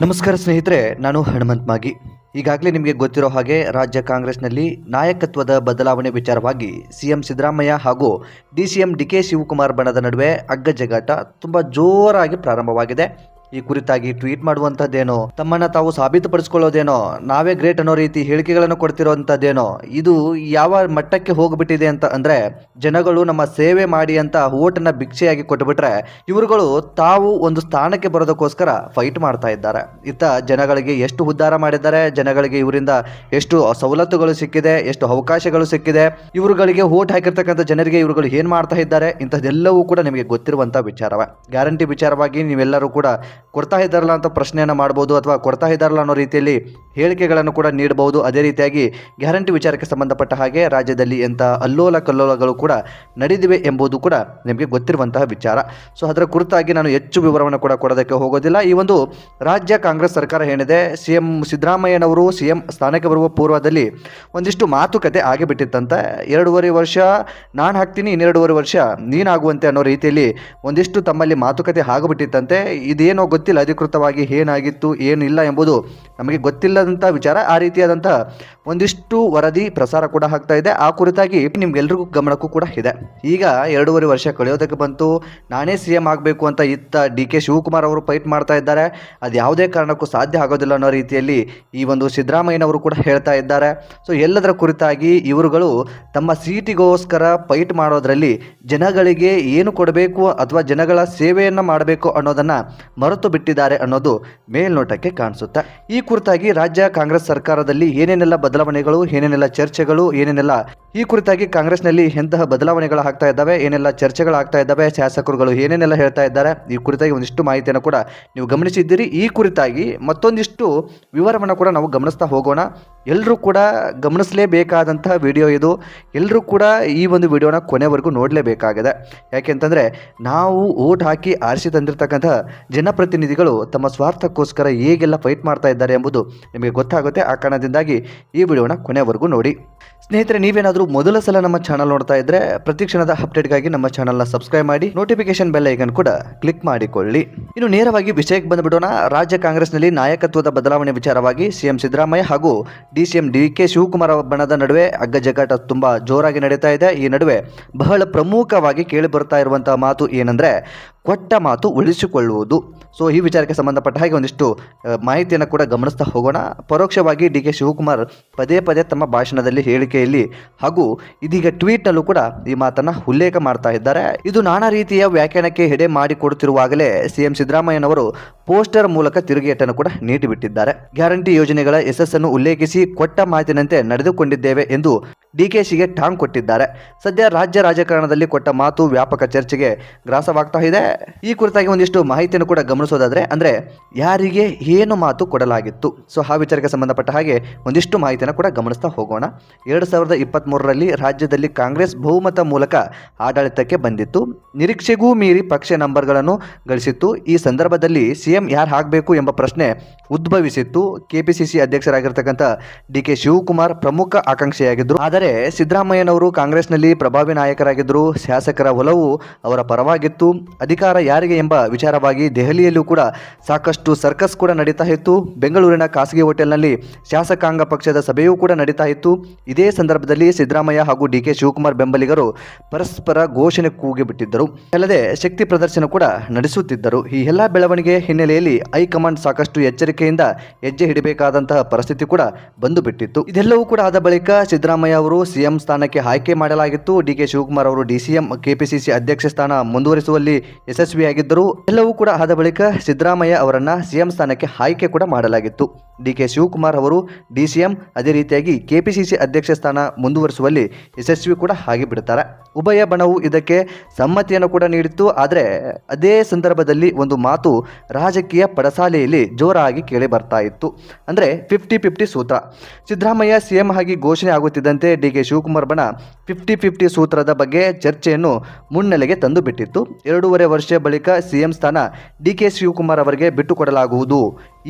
ನಮಸ್ಕಾರ ಸ್ನೇಹಿತರೆ, ನಾನು ಹನುಮಂತ್ ಮಾಗಿ. ಈಗಾಗಲೇ ನಿಮಗೆ ಗೊತ್ತಿರೋ ಹಾಗೆ ರಾಜ್ಯ ಕಾಂಗ್ರೆಸ್ನಲ್ಲಿ ನಾಯಕತ್ವದ ಬದಲಾವಣೆ ವಿಚಾರವಾಗಿ ಸಿಎಂ ಸಿದ್ದರಾಮಯ್ಯ ಹಾಗೂ D C D K Shivakumar ಬಣದ ನಡುವೆ ಅಗ್ಗಜಗಾಟ ತುಂಬ ಜೋರಾಗಿ ಪ್ರಾರಂಭವಾಗಿದೆ. ಈ ಕುರಿತಾಗಿ ಟ್ವೀಟ್ ಮಾಡುವಂಥದ್ದೇನೋ, ತಮ್ಮನ್ನ ತಾವು ಸಾಬೀತುಪಡಿಸಿಕೊಳ್ಳೋದೇನೋ, ನಾವೇ ಗ್ರೇಟ್ ಅನ್ನೋ ರೀತಿ ಹೇಳಿಕೆಗಳನ್ನು ಕೊಡ್ತಿರೋಂಥದ್ದೇನೋ ಇದು ಯಾವ ಮಟ್ಟಕ್ಕೆ ಹೋಗ್ಬಿಟ್ಟಿದೆ ಅಂತ ಅಂದ್ರೆ, ಜನಗಳು ನಮ್ಮ ಸೇವೆ ಮಾಡಿ ಅಂತ ಓಟನ್ನ ಭಿಕ್ಷೆಯಾಗಿ ಕೊಟ್ಟುಬಿಟ್ರೆ ಇವರುಗಳು ತಾವು ಒಂದು ಸ್ಥಾನಕ್ಕೆ ಬರೋದಕ್ಕೋಸ್ಕರ ಫೈಟ್ ಮಾಡ್ತಾ ಇದ್ದಾರೆ. ಇತ್ತ ಜನಗಳಿಗೆ ಎಷ್ಟು ಉದ್ಧಾರ ಮಾಡಿದ್ದಾರೆ, ಜನಗಳಿಗೆ ಇವರಿಂದ ಎಷ್ಟು ಸವಲತ್ತುಗಳು ಸಿಕ್ಕಿದೆ, ಎಷ್ಟು ಅವಕಾಶಗಳು ಸಿಕ್ಕಿದೆ, ಇವರುಗಳಿಗೆ ಓಟ್ ಹಾಕಿರ್ತಕ್ಕಂಥ ಜನರಿಗೆ ಇವರುಗಳು ಏನ್ ಮಾಡ್ತಾ ಇದ್ದಾರೆ, ಇಂಥದ್ದೆಲ್ಲವೂ ಕೂಡ ನಿಮಗೆ ಗೊತ್ತಿರುವಂಥ ವಿಚಾರವೇ. ಗ್ಯಾರಂಟಿ ವಿಚಾರವಾಗಿ ನೀವೆಲ್ಲರೂ ಕೂಡ ಕೊಡ್ತಾ ಇದ್ದಾರಲ್ಲ ಅಂತ ಪ್ರಶ್ನೆಯನ್ನು ಮಾಡ್ಬೋದು ಅಥವಾ ಕೊಡ್ತಾ ಇದ್ದಾರಲ್ಲ ಅನ್ನೋ ರೀತಿಯಲ್ಲಿ ಹೇಳಿಕೆಗಳನ್ನು ಕೂಡ ನೀಡಬಹುದು. ಅದೇ ರೀತಿಯಾಗಿ ಗ್ಯಾರಂಟಿ ವಿಚಾರಕ್ಕೆ ಸಂಬಂಧಪಟ್ಟ ಹಾಗೆ ರಾಜ್ಯದಲ್ಲಿ ಎಂಥ ಅಲ್ಲೋಲ ಕಲ್ಲೋಲಗಳು ಕೂಡ ನಡೆದಿವೆ ಎಂಬುದು ಕೂಡ ನಿಮಗೆ ಗೊತ್ತಿರುವಂತಹ ವಿಚಾರ. ಸೊ ಅದರ ಕುರಿತಾಗಿ ನಾನು ಹೆಚ್ಚು ವಿವರವನ್ನು ಕೂಡ ಕೊಡೋದಕ್ಕೆ ಹೋಗೋದಿಲ್ಲ. ಈ ಒಂದು ರಾಜ್ಯ ಕಾಂಗ್ರೆಸ್ ಸರ್ಕಾರ ಏನಿದೆ ಸಿ ಎಂ ಸಿದ್ದರಾಮಯ್ಯನವರು ಸಿ ಎಂ ಸ್ಥಾನಕ್ಕೆ ಬರುವ ಪೂರ್ವದಲ್ಲಿ ಒಂದಿಷ್ಟು ಮಾತುಕತೆ ಆಗಿಬಿಟ್ಟಿತ್ತಂತೆ. ಎರಡೂವರೆ ವರ್ಷ ನಾನು ಹಾಕ್ತೀನಿ, ಇನ್ನೆರಡೂವರೆ ವರ್ಷ ನೀನಾಗುವಂತೆ ಅನ್ನೋ ರೀತಿಯಲ್ಲಿ ಒಂದಿಷ್ಟು ತಮ್ಮಲ್ಲಿ ಮಾತುಕತೆ ಆಗಿಬಿಟ್ಟಿತ್ತಂತೆ. ಇದೇನೋ ಗೊತ್ತಿಲ್ಲ ಅಧಿಕೃತವಾಗಿ ಏನಾಗಿತ್ತು ಏನಿಲ್ಲ ಎಂಬುದು ನಮಗೆ ಗೊತ್ತಿಲ್ಲದಂಥ ವಿಚಾರ, ಆ ರೀತಿಯಾದಂಥ ಒಂದಿಷ್ಟು ವರದಿ ಪ್ರಸಾರ ಕೂಡ ಆಗ್ತಾ ಇದೆ. ಆ ಕುರಿತಾಗಿ ನಿಮ್ಗೆಲ್ರಿಗೂ ಗಮನಕ್ಕೂ ಕೂಡ ಇದೆ. ಈಗ ಎರಡೂವರೆ ವರ್ಷ ಕಳೆಯೋದಕ್ಕೆ ಬಂತು. ನಾನೇ ಸಿ ಎಂ ಆಗಬೇಕು ಅಂತ ಇತ್ತ ಡಿ ಕೆ ಶಿವಕುಮಾರ್ ಅವರು ಫೈಟ್ ಮಾಡ್ತಾ ಇದ್ದಾರೆ. ಅದು ಯಾವುದೇ ಕಾರಣಕ್ಕೂ ಸಾಧ್ಯ ಆಗೋದಿಲ್ಲ ಅನ್ನೋ ರೀತಿಯಲ್ಲಿ ಈ ಒಂದು ಸಿದ್ದರಾಮಯ್ಯನವರು ಕೂಡ ಹೇಳ್ತಾ ಇದ್ದಾರೆ. ಸೊ ಎಲ್ಲದರ ಕುರಿತಾಗಿ ಇವರುಗಳು ತಮ್ಮ ಸೀಟಿಗೋಸ್ಕರ ಫೈಟ್ ಮಾಡೋದ್ರಲ್ಲಿ ಜನಗಳಿಗೆ ಏನು ಕೊಡಬೇಕು ಅಥವಾ ಜನಗಳ ಸೇವೆಯನ್ನು ಮಾಡಬೇಕು ಅನ್ನೋದನ್ನು ಮರೆತು ಬಿಟ್ಟಿದ್ದಾರೆ ಅನ್ನೋದು ಮೇಲ್ನೋಟಕ್ಕೆ ಕಾಣಿಸುತ್ತೆ. ಈ ಕುರಿತಾಗಿ ರಾಜ್ಯ ಕಾಂಗ್ರೆಸ್ ಸರ್ಕಾರದಲ್ಲಿ ಏನೇನೆಲ್ಲ ಬದಲಾವಣೆಗಳು, ಏನೇನೆಲ್ಲ ಚರ್ಚೆಗಳು, ಏನೇನೆಲ್ಲ ಈ ಕುರಿತಾಗಿ ಕಾಂಗ್ರೆಸ್ನಲ್ಲಿ ಎಂತಹ ಬದಲಾವಣೆಗಳು ಆಗ್ತಾ ಇದ್ದಾವೆ, ಏನೆಲ್ಲ ಚರ್ಚೆಗಳು ಆಗ್ತಾ ಇದ್ದಾವೆ, ಶಾಸಕರುಗಳು ಏನೇನೆಲ್ಲ ಹೇಳ್ತಾ ಇದ್ದಾರೆ, ಈ ಕುರಿತಾಗಿ ಒಂದಿಷ್ಟು ಮಾಹಿತಿಯನ್ನು ಕೂಡ ನೀವು ಗಮನಿಸಿದ್ದೀರಿ. ಈ ಕುರಿತಾಗಿ ಮತ್ತೊಂದಿಷ್ಟು ವಿವರವನ್ನು ಕೂಡ ನಾವು ಗಮನಿಸ್ತಾ ಹೋಗೋಣ. ಎಲ್ಲರೂ ಕೂಡ ಗಮನಿಸಲೇಬೇಕಾದಂತಹ ವಿಡಿಯೋ ಇದು. ಎಲ್ಲರೂ ಕೂಡ ಈ ಒಂದು ವಿಡಿಯೋನ ಕೊನೆವರೆಗೂ ನೋಡಲೇಬೇಕಾಗಿದೆ. ಯಾಕೆಂತಂದರೆ ನಾವು ಓಟ್ ಹಾಕಿ ಆರಿಸಿ ತಂದಿರತಕ್ಕಂತಹ ಜನಪ್ರತಿನಿಧಿಗಳು ತಮ್ಮ ಸ್ವಾರ್ಥಕ್ಕೋಸ್ಕರ ಹೇಗೆಲ್ಲ ಫೈಟ್ ಮಾಡ್ತಾ ಇದ್ದಾರೆ ಎಂಬುದು ನಿಮಗೆ ಗೊತ್ತಾಗುತ್ತೆ. ಆ ಕಾರಣದಿಂದಾಗಿ ಈ ವಿಡಿಯೋನ ಕೊನೆವರೆಗೂ ನೋಡಿ. ಸ್ನೇಹಿತರೆ, ನೀವೇನಾದರೂ ಮೊದಲ ಸಲ ನಮ್ಮ ಚಾನಲ್ ನೋಡ್ತಾ ಇದ್ರೆ ಪ್ರತಿ ಕ್ಷಣದ ಅಪ್ಡೇಟ್ಗಾಗಿ ನಮ್ಮ ಚಾನಲ್ನ ಸಬ್ಸ್ಕ್ರೈಬ್ ಮಾಡಿ ನೋಟಿಫಿಕೇಶನ್ ಬೆಲ್ ಐಕನ್ ಕೂಡ ಕ್ಲಿಕ್ ಮಾಡಿಕೊಳ್ಳಿ. ಇನ್ನು ನೇರವಾಗಿ ವಿಷಯಕ್ಕೆ ಬಂದುಬಿಡೋಣ. ರಾಜ್ಯ ಕಾಂಗ್ರೆಸ್ನಲ್ಲಿ ನಾಯಕತ್ವದ ಬದಲಾವಣೆ ವಿಚಾರವಾಗಿ ಸಿಎಂ ಸಿದ್ದರಾಮಯ್ಯ ಹಾಗೂ D C M D K Shivakumar ಬಣದ ನಡುವೆ ಅಗ್ಗಜಗ್ಗಾಟ ತುಂಬಾ ಜೋರಾಗಿ ನಡೀತಾ ಇದೆ. ಈ ನಡುವೆ ಬಹಳ ಪ್ರಮುಖವಾಗಿ ಕೇಳಿ ಬರ್ತಾ ಇರುವಂತಹ ಮಾತು ಏನಂದ್ರೆ, ಕೊಟ್ಟ ಮಾತು ಉಳಿಸಿಕೊಳ್ಳುವುದು. ಸೊ, ಈ ವಿಚಾರಕ್ಕೆ ಸಂಬಂಧಪಟ್ಟ ಹಾಗೆ ಒಂದಿಷ್ಟು ಮಾಹಿತಿಯನ್ನು ಕೂಡ ಗಮನಿಸ್ತಾ ಹೋಗೋಣ. ಪರೋಕ್ಷವಾಗಿ ಡಿ ಕೆ ಶಿವಕುಮಾರ್ ಪದೇ ಪದೇ ತಮ್ಮ ಭಾಷಣದಲ್ಲಿ ಹೇಳಿಕೆಯಲ್ಲಿ ಹಾಗೂ ಇದೀಗ ಟ್ವೀಟ್ನಲ್ಲೂ ಕೂಡ ಈ ಮಾತನ್ನು ಉಲ್ಲೇಖ ಮಾಡ್ತಾ ಇದ್ದಾರೆ. ಇದು ನಾನಾ ರೀತಿಯ ವ್ಯಾಖ್ಯಾನಕ್ಕೆ ಹೆಡೆ ಮಾಡಿಕೊಡುತ್ತಿರುವಾಗಲೇ ಸಿಎಂ ಸಿದ್ದರಾಮಯ್ಯನವರು ಪೋಸ್ಟರ್ ಮೂಲಕ ತಿರುಗೇಟನ್ನು ಕೂಡ ನೀಡಿಬಿಟ್ಟಿದ್ದಾರೆ. ಗ್ಯಾರಂಟಿ ಯೋಜನೆಗಳ ಯಶಸ್ಸನ್ನು ಉಲ್ಲೇಖಿಸಿ ಕೊಟ್ಟ ಮಾತಿನಂತೆ ನಡೆದುಕೊಂಡಿದ್ದೇವೆ ಎಂದು ಡಿಕೆಶಿಗೆ ಟಾಂಗ್ ಕೊಟ್ಟಿದ್ದಾರೆ. ಸದ್ಯ ರಾಜ್ಯ ರಾಜಕಾರಣದಲ್ಲಿ ಕೊಟ್ಟ ಮಾತು ವ್ಯಾಪಕ ಚರ್ಚೆಗೆ ಗ್ರಾಸವಾಗ್ತಾ ಇದೆ. ಈ ಕುರಿತಾಗಿ ಒಂದಿಷ್ಟು ಮಾಹಿತಿಯನ್ನು ಕೂಡ ಗಮನಿಸೋದಾದ್ರೆ ಅಂದ್ರೆ ಯಾರಿಗೆ ಏನು ಮಾತು ಕೊಡಲಾಗಿತ್ತು? ಸೊ ಆ ವಿಚಾರಕ್ಕೆ ಸಂಬಂಧಪಟ್ಟ ಹಾಗೆ ಒಂದಿಷ್ಟು ಮಾಹಿತಿಯನ್ನು ಕೂಡ ಗಮನಿಸ್ತಾ ಹೋಗೋಣ. ಎರಡು ಸಾವಿರದ ಇಪ್ಪತ್ತ್ಮೂರರಲ್ಲಿ ರಾಜ್ಯದಲ್ಲಿ ಕಾಂಗ್ರೆಸ್ ಬಹುಮತ ಮೂಲಕ ಆಡಳಿತಕ್ಕೆ ಬಂದಿತ್ತು. ನಿರೀಕ್ಷೆಗೂ ಮೀರಿ ಪಕ್ಷ ನಂಬರ್ಗಳನ್ನು ಗಳಿಸಿತ್ತು. ಈ ಸಂದರ್ಭದಲ್ಲಿ ಸಿಎಂ ಯಾರು ಆಗಬೇಕು ಎಂಬ ಪ್ರಶ್ನೆ ಉದ್ಭವಿಸಿತ್ತು. ಕೆಪಿಸಿಸಿ ಅಧ್ಯಕ್ಷರಾಗಿರ್ತಕ್ಕಂಥ ಡಿ ಕೆ ಶಿವಕುಮಾರ್ ಪ್ರಮುಖ ಆಕಾಂಕ್ಷೆಯಾಗಿದ್ದರು ಆದರೆ ಸಿದ್ದರಾಮಯ್ಯನವರು ಕಾಂಗ್ರೆಸ್ನಲ್ಲಿ ಪ್ರಭಾವಿ ನಾಯಕರಾಗಿದ್ದರು ಶಾಸಕರ ಒಲವು ಅವರ ಪರವಾಗಿತ್ತು. ಅಧಿಕಾರ ಯಾರಿಗೆ ಎಂಬ ವಿಚಾರವಾಗಿ ದೆಹಲಿಯಲ್ಲೂ ಕೂಡ ಸಾಕಷ್ಟು ಸರ್ಕಸ್ ಕೂಡ ನಡೀತಾ ಇತ್ತು. ಬೆಂಗಳೂರಿನ ಖಾಸಗಿ ಹೋಟೆಲ್ನಲ್ಲಿ ಶಾಸಕಾಂಗ ಪಕ್ಷದ ಸಭೆಯೂ ಕೂಡ ನಡೀತಾ ಇತ್ತು. ಇದೇ ಸಂದರ್ಭದಲ್ಲಿ ಸಿದ್ದರಾಮಯ್ಯ ಹಾಗೂ ಡಿ ಕೆ ಶಿವಕುಮಾರ್ ಬೆಂಬಲಿಗರು ಪರಸ್ಪರ ಘೋಷಣೆ ಕೂಗಿಬಿಟ್ಟಿದ್ದರು ಅಲ್ಲದೆ ಶಕ್ತಿ ಪ್ರದರ್ಶನ ಕೂಡ ನಡೆಸುತ್ತಿದ್ದರು. ಈ ಎಲ್ಲ ಬೆಳವಣಿಗೆ ಹಿನ್ನೆಲೆಯಲ್ಲಿ ಹೈಕಮಾಂಡ್ ಸಾಕಷ್ಟು ಎಚ್ಚರಿಕೆಯಿಂದ ಹೆಜ್ಜೆ ಹಿಡಬೇಕಾದಂತಹ ಪರಿಸ್ಥಿತಿ ಕೂಡ ಬಂದು ಬಿಟ್ಟಿತ್ತು. ಇದೆಲ್ಲವೂ ಕೂಡ ಆದ ಬಳಿಕ ಸಿದ್ದರಾಮಯ್ಯ ಅವರು ಸಿಎಂ ಸ್ಥಾನಕ್ಕೆ ಆಯ್ಕೆ ಮಾಡಲಾಗಿತ್ತು. ಡಿ ಕೆ ಶಿವಕುಮಾರ್ ಅವರು ಡಿಸಿಎಂ ಕೆಪಿಸಿಸಿ ಅಧ್ಯಕ್ಷ ಸ್ಥಾನ ಮುಂದುವರಿಸುವಲ್ಲಿ ಯಶಸ್ವಿಯಾಗಿದ್ದರು. ಎಲ್ಲವೂ ಕೂಡ ಆದ ಬಳಿಕ ಸಿದ್ದರಾಮಯ್ಯ ಅವರನ್ನ ಸಿಎಂ ಸ್ಥಾನಕ್ಕೆ ಆಯ್ಕೆ ಕೂಡ ಮಾಡಲಾಗಿತ್ತು. ಡಿ ಕೆ ಶಿವಕುಮಾರ್ ಅವರು ಡಿಸಿಎಂ ಅದೇ ರೀತಿಯಾಗಿ ಕೆಪಿಸಿಸಿ ಅಧ್ಯಕ್ಷ ಸ್ಥಾನ ಮುಂದುವರಿಸುವಲ್ಲಿ ಯಶಸ್ವಿ ಕೂಡ ಆಗಿಬಿಡುತ್ತಾರೆ ಉಭಯ ಬಣವು ಇದಕ್ಕೆ ಸಮ್ಮತಿಯನ್ನು ಕೂಡ ನೀಡಿತ್ತು. ಆದರೆ ಅದೇ ಸಂದರ್ಭದಲ್ಲಿ ಒಂದು ಮಾತು ರಾಜಕೀಯ ಪಡಸಾಲೆಯಲ್ಲಿ ಜೋರಾಗಿ ಕೇಳಿ ಬರ್ತಾ ಇತ್ತು. ಅಂದರೆ ಫಿಫ್ಟಿ ಫಿಫ್ಟಿ ಸೂತ್ರ. ಸಿದ್ದರಾಮಯ್ಯ ಸಿಎಂ ಆಗಿ ಘೋಷಣೆ ಆಗುತ್ತಿದ್ದಂತೆ ಡಿ ಕೆ ಶಿವಕುಮಾರ್ ಬಣ ಫಿಫ್ಟಿ ಫಿಫ್ಟಿ ಸೂತ್ರದ ಬಗ್ಗೆ ಚರ್ಚೆಯನ್ನು ಮುನ್ನೆಲೆಗೆ ತಂದು ಬಿಟ್ಟಿತ್ತು ಎರಡೂವರೆ ವರ್ಷ ಬಳಿಕ ಸಿಎಂ ಸ್ಥಾನ ಡಿ ಕೆ ಶಿವಕುಮಾರ್ ಅವರಿಗೆ ಬಿಟ್ಟುಕೊಡಲಾಗುವುದು.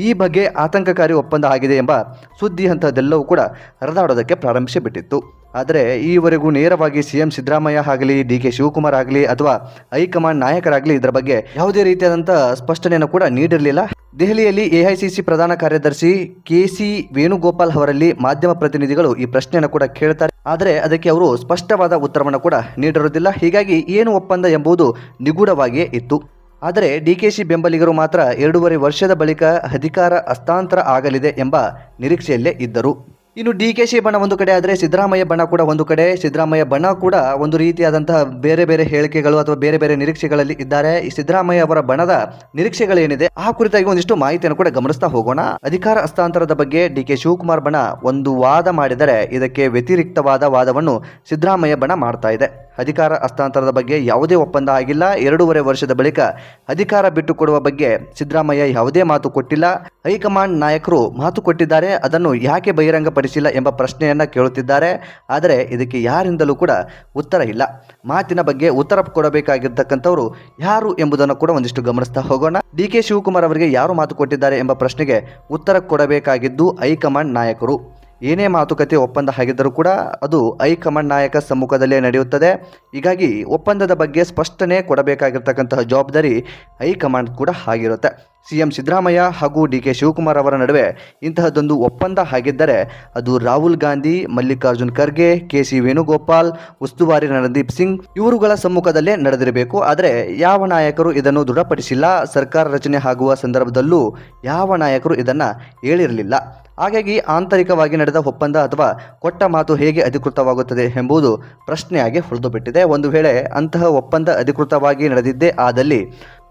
ಈ ಬಗ್ಗೆ ಆತಂಕಕಾರಿ ಒಪ್ಪಂದ ಆಗಿದೆ ಎಂಬ ಸುದ್ದಿ ಹಂತದೆಲ್ಲವೂ ಕೂಡ ಹರಿದಾಡೋದಕ್ಕೆ ಪ್ರಾರಂಭಿಸಿಬಿಟ್ಟಿತ್ತು. ಆದರೆ ಈವರೆಗೂ ನೇರವಾಗಿ ಸಿಎಂ ಸಿದ್ದರಾಮಯ್ಯ ಆಗಲಿ, ಡಿ ಕೆ ಶಿವಕುಮಾರ್ ಆಗಲಿ ಅಥವಾ ಹೈಕಮಾಂಡ್ ನಾಯಕರಾಗಲಿ ಇದರ ಬಗ್ಗೆ ಯಾವುದೇ ರೀತಿಯಾದಂಥ ಸ್ಪಷ್ಟನೆಯನ್ನು ಕೂಡ ನೀಡಿರಲಿಲ್ಲ. ದೆಹಲಿಯಲ್ಲಿ ಎಐಸಿಸಿ ಪ್ರಧಾನ ಕಾರ್ಯದರ್ಶಿ ಕೆ ಸಿ ವೇಣುಗೋಪಾಲ್ ಅವರಲ್ಲಿ ಮಾಧ್ಯಮ ಪ್ರತಿನಿಧಿಗಳು ಈ ಪ್ರಶ್ನೆಯನ್ನು ಕೂಡ ಕೇಳ್ತಾರೆ. ಆದರೆ ಅದಕ್ಕೆ ಅವರು ಸ್ಪಷ್ಟವಾದ ಉತ್ತರವನ್ನು ಕೂಡ ನೀಡಿರುವುದಿಲ್ಲ. ಹೀಗಾಗಿ ಏನು ಒಪ್ಪಂದ ಎಂಬುದು ನಿಗೂಢವಾಗಿಯೇ ಇತ್ತು. ಆದರೆ ಡಿಕೆಶಿ ಬೆಂಬಲಿಗರು ಮಾತ್ರ ಎರಡೂವರೆ ವರ್ಷದ ಬಳಿಕ ಅಧಿಕಾರ ಹಸ್ತಾಂತರ ಆಗಲಿದೆ ಎಂಬ ನಿರೀಕ್ಷೆಯಲ್ಲೇ ಇದ್ದರು. ಇನ್ನು ಡಿಕೆಶಿ ಬಣ್ಣ ಒಂದು ಕಡೆ ಆದರೆ ಸಿದ್ದರಾಮಯ್ಯ ಬಣ ಕೂಡ ಒಂದು ಕಡೆ. ಸಿದ್ದರಾಮಯ್ಯ ಬಣ ಕೂಡ ಒಂದು ರೀತಿಯಾದಂತಹ ಬೇರೆ ಬೇರೆ ಹೇಳಿಕೆಗಳು ಅಥವಾ ಬೇರೆ ಬೇರೆ ನಿರೀಕ್ಷೆಗಳಲ್ಲಿ ಇದ್ದಾರೆ. ಈ ಸಿದ್ದರಾಮಯ್ಯ ಅವರ ಬಣದ ನಿರೀಕ್ಷೆಗಳೇನಿದೆ, ಆ ಕುರಿತಾಗಿ ಒಂದಿಷ್ಟು ಮಾಹಿತಿಯನ್ನು ಕೂಡ ಗಮನಿಸ್ತಾ ಹೋಗೋಣ. ಅಧಿಕಾರ ಹಸ್ತಾಂತರದ ಬಗ್ಗೆ ಡಿ ಕೆ ಶಿವಕುಮಾರ್ ಬಣ ಒಂದು ವಾದ ಮಾಡಿದರೆ ಇದಕ್ಕೆ ವ್ಯತಿರಿಕ್ತವಾದ ವಾದವನ್ನು ಸಿದ್ದರಾಮಯ್ಯ ಬಣ ಮಾಡ್ತಾ ಇದೆ. ಅಧಿಕಾರ ಹಸ್ತಾಂತರದ ಬಗ್ಗೆ ಯಾವುದೇ ಒಪ್ಪಂದ ಆಗಿಲ್ಲ. ಎರಡೂವರೆ ವರ್ಷದ ಬಳಿಕ ಅಧಿಕಾರ ಬಿಟ್ಟುಕೊಡುವ ಬಗ್ಗೆ ಸಿದ್ದರಾಮಯ್ಯ ಯಾವುದೇ ಮಾತು ಕೊಟ್ಟಿಲ್ಲ. ಹೈಕಮಾಂಡ್ ನಾಯಕರು ಮಾತು ಕೊಟ್ಟಿದ್ದಾರೆ. ಅದನ್ನು ಯಾಕೆ ಬಹಿರಂಗಪಡಿಸಿಲ್ಲ ಎಂಬ ಪ್ರಶ್ನೆಯನ್ನ ಕೇಳುತ್ತಿದ್ದಾರೆ. ಆದರೆ ಇದಕ್ಕೆ ಯಾರಿಂದಲೂ ಕೂಡ ಉತ್ತರ ಇಲ್ಲ. ಮಾತಿನ ಬಗ್ಗೆ ಉತ್ತರ ಕೊಡಬೇಕಾಗಿರ್ತಕ್ಕಂಥವರು ಯಾರು ಎಂಬುದನ್ನು ಕೂಡ ಒಂದಿಷ್ಟು ಗಮನಿಸ್ತಾ ಹೋಗೋಣ. ಡಿ ಕೆ ಶಿವಕುಮಾರ್ ಅವರಿಗೆ ಯಾರು ಮಾತು ಕೊಟ್ಟಿದ್ದಾರೆ ಎಂಬ ಪ್ರಶ್ನೆಗೆ ಉತ್ತರ ಕೊಡಬೇಕಾಗಿದ್ದು ಹೈಕಮಾಂಡ್ ನಾಯಕರು. ಏನೇ ಮಾತುಕತೆ ಒಪ್ಪಂದ ಆಗಿದ್ದರೂ ಕೂಡ ಅದು ಹೈಕಮಾಂಡ್ ನಾಯಕ ಸಮ್ಮುಖದಲ್ಲೇ ನಡೆಯುತ್ತದೆ. ಹೀಗಾಗಿ ಒಪ್ಪಂದದ ಬಗ್ಗೆ ಸ್ಪಷ್ಟನೆ ಕೊಡಬೇಕಾಗಿರ್ತಕ್ಕಂತಹ ಜವಾಬ್ದಾರಿ ಹೈಕಮಾಂಡ್ ಕೂಡ ಆಗಿರುತ್ತೆ. ಸಿ ಎಂ ಸಿದ್ದರಾಮಯ್ಯ ಹಾಗೂ ಡಿ ಕೆ ಶಿವಕುಮಾರ್ ಅವರ ನಡುವೆ ಇಂತಹದ್ದೊಂದು ಒಪ್ಪಂದ ಆಗಿದ್ದರೆ ಅದು ರಾಹುಲ್ ಗಾಂಧಿ, ಮಲ್ಲಿಕಾರ್ಜುನ್ ಖರ್ಗೆ, ಕೆ ಸಿ ವೇಣುಗೋಪಾಲ್, ಉಸ್ತುವಾರಿ ರಣದೀಪ್ ಸಿಂಗ್ ಇವರುಗಳ ಸಮ್ಮುಖದಲ್ಲೇ ನಡೆದಿರಬೇಕು. ಆದರೆ ಯಾವ ನಾಯಕರು ಇದನ್ನು ದೃಢಪಡಿಸಿಲ್ಲ? ಸರ್ಕಾರ ರಚನೆ ಆಗುವ ಸಂದರ್ಭದಲ್ಲೂ ಯಾವ ನಾಯಕರು ಇದನ್ನು ಹೇಳಿರಲಿಲ್ಲ. ಹಾಗಾಗಿ ಆಂತರಿಕವಾಗಿ ನಡೆದ ಒಪ್ಪಂದ ಅಥವಾ ಕೊಟ್ಟ ಮಾತು ಹೇಗೆ ಅಧಿಕೃತವಾಗುತ್ತದೆ ಎಂಬುದು ಪ್ರಶ್ನೆಯಾಗಿ ಉಳಿದುಬಿಟ್ಟಿದೆ ಒಂದು ವೇಳೆ ಅಂತಹ ಒಪ್ಪಂದ ಅಧಿಕೃತವಾಗಿ ನಡೆದಿದ್ದೇ ಆದಲ್ಲಿ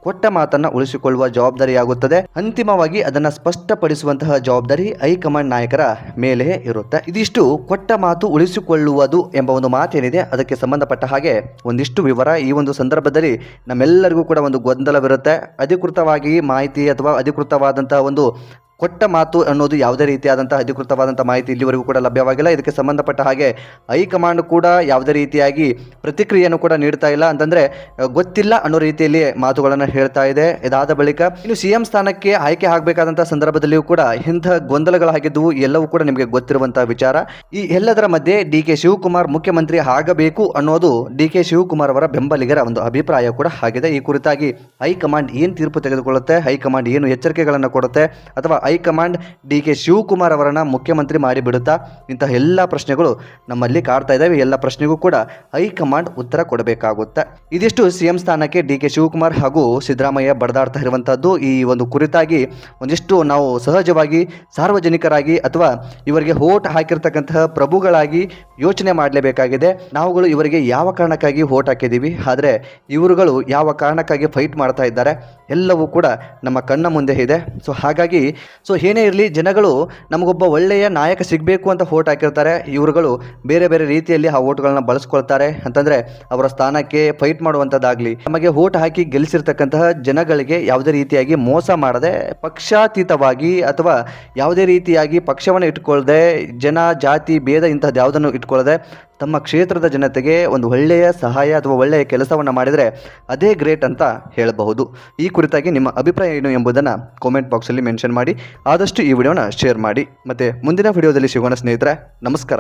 ಕೊಟ್ಟ ಮಾತನ್ನು ಉಳಿಸಿಕೊಳ್ಳುವ ಜವಾಬ್ದಾರಿಯಾಗುತ್ತದೆ. ಅಂತಿಮವಾಗಿ ಅದನ್ನು ಸ್ಪಷ್ಟಪಡಿಸುವಂತಹ ಜವಾಬ್ದಾರಿ ಹೈಕಮಾಂಡ್ ನಾಯಕರ ಮೇಲೆ ಇರುತ್ತೆ. ಇದಿಷ್ಟು ಕೊಟ್ಟ ಮಾತು ಉಳಿಸಿಕೊಳ್ಳುವುದು ಎಂಬ ಒಂದು ಮಾತೇನಿದೆ. ಅದಕ್ಕೆ ಸಂಬಂಧಪಟ್ಟ ಹಾಗೆ ಒಂದಿಷ್ಟು ವಿವರ ಈ ಒಂದು ಸಂದರ್ಭದಲ್ಲಿ ನಮ್ಮೆಲ್ಲರಿಗೂ ಕೂಡ ಒಂದು ಗೊಂದಲವಿರುತ್ತೆ. ಅಧಿಕೃತವಾಗಿ ಮಾಹಿತಿ ಅಥವಾ ಅಧಿಕೃತವಾದಂತಹ ಒಂದು ಕೊಟ್ಟ ಮಾತು ಅನ್ನೋದು ಯಾವುದೇ ರೀತಿಯಾದಂಥ ಅಧಿಕೃತವಾದಂಥ ಮಾಹಿತಿ ಇಲ್ಲಿವರೆಗೂ ಕೂಡ ಲಭ್ಯವಾಗಿಲ್ಲ. ಇದಕ್ಕೆ ಸಂಬಂಧಪಟ್ಟ ಹಾಗೆ ಹೈಕಮಾಂಡ್ ಕೂಡ ಯಾವುದೇ ರೀತಿಯಾಗಿ ಪ್ರತಿಕ್ರಿಯೆಯನ್ನು ಕೂಡ ನೀಡ್ತಾ ಇಲ್ಲ. ಅಂತಂದರೆ ಗೊತ್ತಿಲ್ಲ ಅನ್ನೋ ರೀತಿಯಲ್ಲಿ ಮಾತುಗಳನ್ನು ಹೇಳ್ತಾ ಇದೆ. ಇದಾದ ಬಳಿಕ ಇನ್ನು ಸಿ ಎಂ ಸ್ಥಾನಕ್ಕೆ ಆಯ್ಕೆ ಆಗಬೇಕಾದಂಥ ಸಂದರ್ಭದಲ್ಲಿಯೂ ಕೂಡ ಇಂಥ ಗೊಂದಲಗಳಾಗಿದ್ದವು ಎಲ್ಲವೂ ಕೂಡ ನಿಮಗೆ ಗೊತ್ತಿರುವಂತಹ ವಿಚಾರ. ಈ ಎಲ್ಲದರ ಮಧ್ಯೆ ಡಿ ಕೆ ಶಿವಕುಮಾರ್ ಮುಖ್ಯಮಂತ್ರಿ ಆಗಬೇಕು ಅನ್ನೋದು ಡಿ ಕೆ ಶಿವಕುಮಾರ್ ಅವರ ಬೆಂಬಲಿಗರ ಒಂದು ಅಭಿಪ್ರಾಯ ಕೂಡ ಆಗಿದೆ. ಈ ಕುರಿತಾಗಿ ಹೈಕಮಾಂಡ್ ಏನು ತೀರ್ಪು ತೆಗೆದುಕೊಳ್ಳುತ್ತೆ? ಹೈಕಮಾಂಡ್ ಏನು ಎಚ್ಚರಿಕೆಗಳನ್ನು ಕೊಡುತ್ತೆ? ಅಥವಾ ಹೈಕಮಾಂಡ್ ಡಿ ಕೆ ಶಿವಕುಮಾರ್ ಅವರನ್ನು ಮುಖ್ಯಮಂತ್ರಿ ಮಾಡಿಬಿಡುತ್ತಾ ಇಂತಹ ಎಲ್ಲ ಪ್ರಶ್ನೆಗಳು ನಮ್ಮಲ್ಲಿ ಕಾಡ್ತಾ ಇದ್ದಾವೆ. ಎಲ್ಲ ಪ್ರಶ್ನೆಗೂ ಕೂಡ ಹೈಕಮಾಂಡ್ ಉತ್ತರ ಕೊಡಬೇಕಾಗುತ್ತೆ. ಇದಿಷ್ಟು ಸಿಎಂ ಸ್ಥಾನಕ್ಕೆ ಡಿ ಕೆ ಶಿವಕುಮಾರ್ ಹಾಗೂ ಸಿದ್ದರಾಮಯ್ಯ ಬಡದಾಡ್ತಾ ಇರುವಂಥದ್ದು. ಈ ಒಂದು ಕುರಿತಾಗಿ ಒಂದಿಷ್ಟು ನಾವು ಸಹಜವಾಗಿ, ಸಾರ್ವಜನಿಕರಾಗಿ ಅಥವಾ ಇವರಿಗೆ ಓಟ್ ಹಾಕಿರ್ತಕ್ಕಂತಹ ಪ್ರಭುಗಳಾಗಿ ಯೋಚನೆ ಮಾಡಲೇಬೇಕಾಗಿದೆ. ನಾವುಗಳು ಇವರಿಗೆ ಯಾವ ಕಾರಣಕ್ಕಾಗಿ ಓಟ್ ಹಾಕಿದ್ದೀವಿ? ಆದರೆ ಇವರುಗಳು ಯಾವ ಕಾರಣಕ್ಕಾಗಿ ಫೈಟ್ ಮಾಡ್ತಾ ಇದ್ದಾರೆ? ಎಲ್ಲವೂ ಕೂಡ ನಮ್ಮ ಕಣ್ಣ ಮುಂದೆ ಇದೆ. ಸೊ ಹಾಗಾಗಿ ಸೊ ಏನೇ ಇರಲಿ, ಜನಗಳು ನಮಗೊಬ್ಬ ಒಳ್ಳೆಯ ನಾಯಕ ಸಿಗಬೇಕು ಅಂತ ಓಟ್ ಹಾಕಿರ್ತಾರೆ. ಇವರುಗಳು ಬೇರೆ ಬೇರೆ ರೀತಿಯಲ್ಲಿ ಆ ಓಟ್ಗಳನ್ನ ಬಳಸ್ಕೊಳ್ತಾರೆ. ಅಂತಂದರೆ ಅವರ ಸ್ಥಾನಕ್ಕೆ ಫೈಟ್ ಮಾಡುವಂಥದ್ದಾಗಲಿ ನಮಗೆ ಓಟ್ ಹಾಕಿ ಗೆಲ್ಲಿಸಿರ್ತಕ್ಕಂತಹ ಜನಗಳಿಗೆ ಯಾವುದೇ ರೀತಿಯಾಗಿ ಮೋಸ ಮಾಡದೆ, ಪಕ್ಷಾತೀತವಾಗಿ ಅಥವಾ ಯಾವುದೇ ರೀತಿಯಾಗಿ ಪಕ್ಷವನ್ನು ಇಟ್ಕೊಳ್ಳದೆ ಜನ, ಜಾತಿ, ಭೇದ ಇಂಥದ್ದು ಯಾವುದನ್ನು ಇಟ್ಕೊಳ್ಳದೆ ತಮ್ಮ ಕ್ಷೇತ್ರದ ಜನತೆಗೆ ಒಂದು ಒಳ್ಳೆಯ ಸಹಾಯ ಅಥವಾ ಒಳ್ಳೆಯ ಕೆಲಸವನ್ನು ಮಾಡಿದರೆ ಅದೇ ಗ್ರೇಟ್ ಅಂತ ಹೇಳಬಹುದು. ಈ ಕುರಿತಾಗಿ ನಿಮ್ಮ ಅಭಿಪ್ರಾಯ ಏನು ಎಂಬುದನ್ನು ಕಾಮೆಂಟ್ ಬಾಕ್ಸಲ್ಲಿ ಮೆನ್ಷನ್ ಮಾಡಿ. ಆದಷ್ಟು ಈ ವಿಡಿಯೋನ ಶೇರ್ ಮಾಡಿ. ಮತ್ತು ಮುಂದಿನ ವಿಡಿಯೋದಲ್ಲಿ ಸಿಗೋಣ ಸ್ನೇಹಿತರೆ ನಮಸ್ಕಾರ.